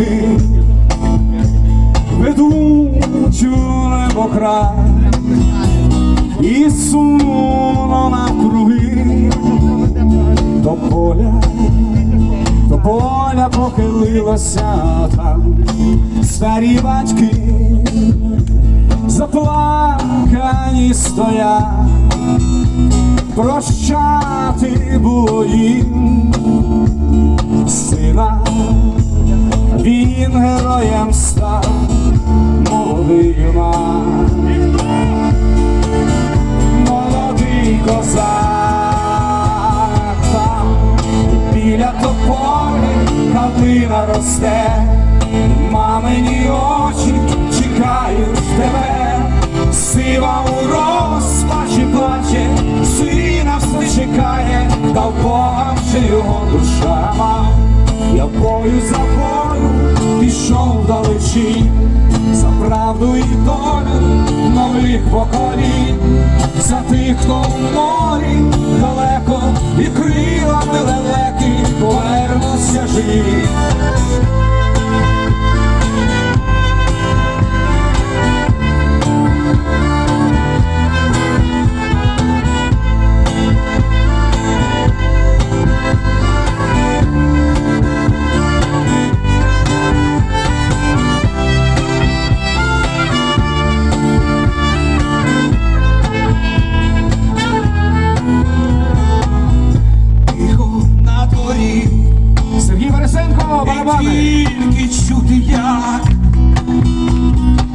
руки, ведучу небокрай і сумно навкруги, до поля, до поля похилилося там. Старі батьки, заплакані стоять, прощати було. Козак, там біля тополі калина росте, мамині очі чекають тебе, сива у розпачі плаче, сина все чекає, та в Бога вже його душа. Я бою за бою пішов далечі, за правду і долю нових поколінь, за тих, хто в морі далеко і крилами лелеки повернуться живі. Тільки чути як,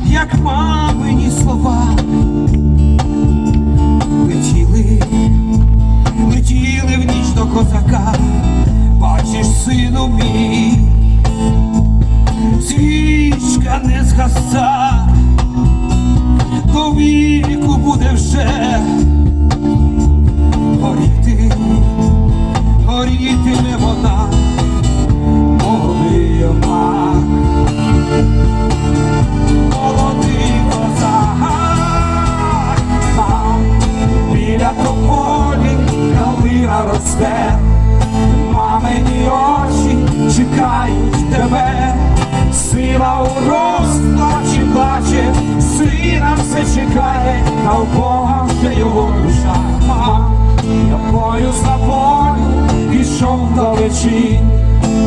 як мамині слова. Летіли, летіли в ніч до козака, бачиш, сину мій, свічка не згаса, чекає, та у Бога вже його душа. Я бою за бою пішов далечі,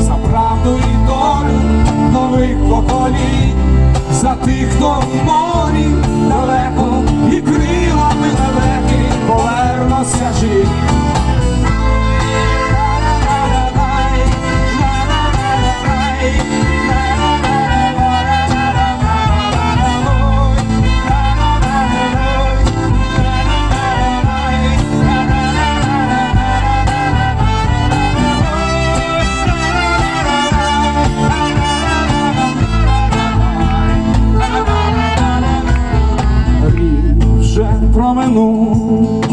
за правду і долю нових поколінь, за тих, хто в проминув,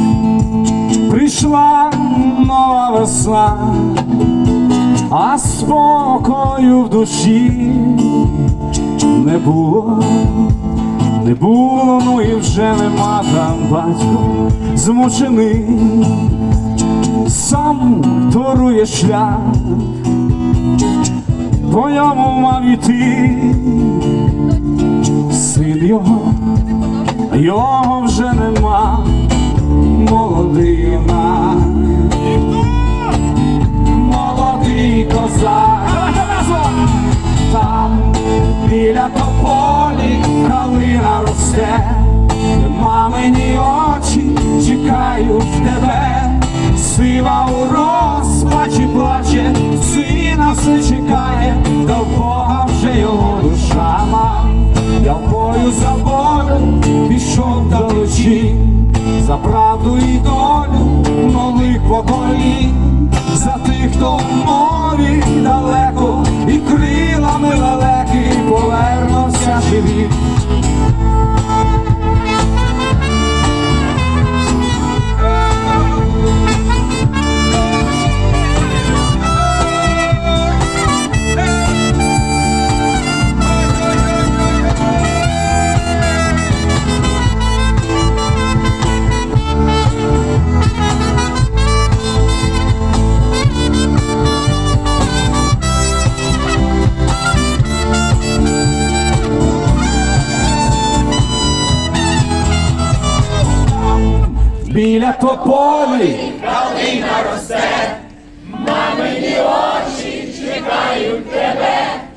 прийшла нова весна, а спокою в душі не було, не було, ну і вже нема там батько змучений, сам торує шлях, по ньому мав іти. Син його його вже нема, молодий юнак, молодий козак, там біля тополі калина росте, мамині очі чекають тебе, сива у правду і долю нових поколінь, біля тополі. Мамині очі чекають тебе,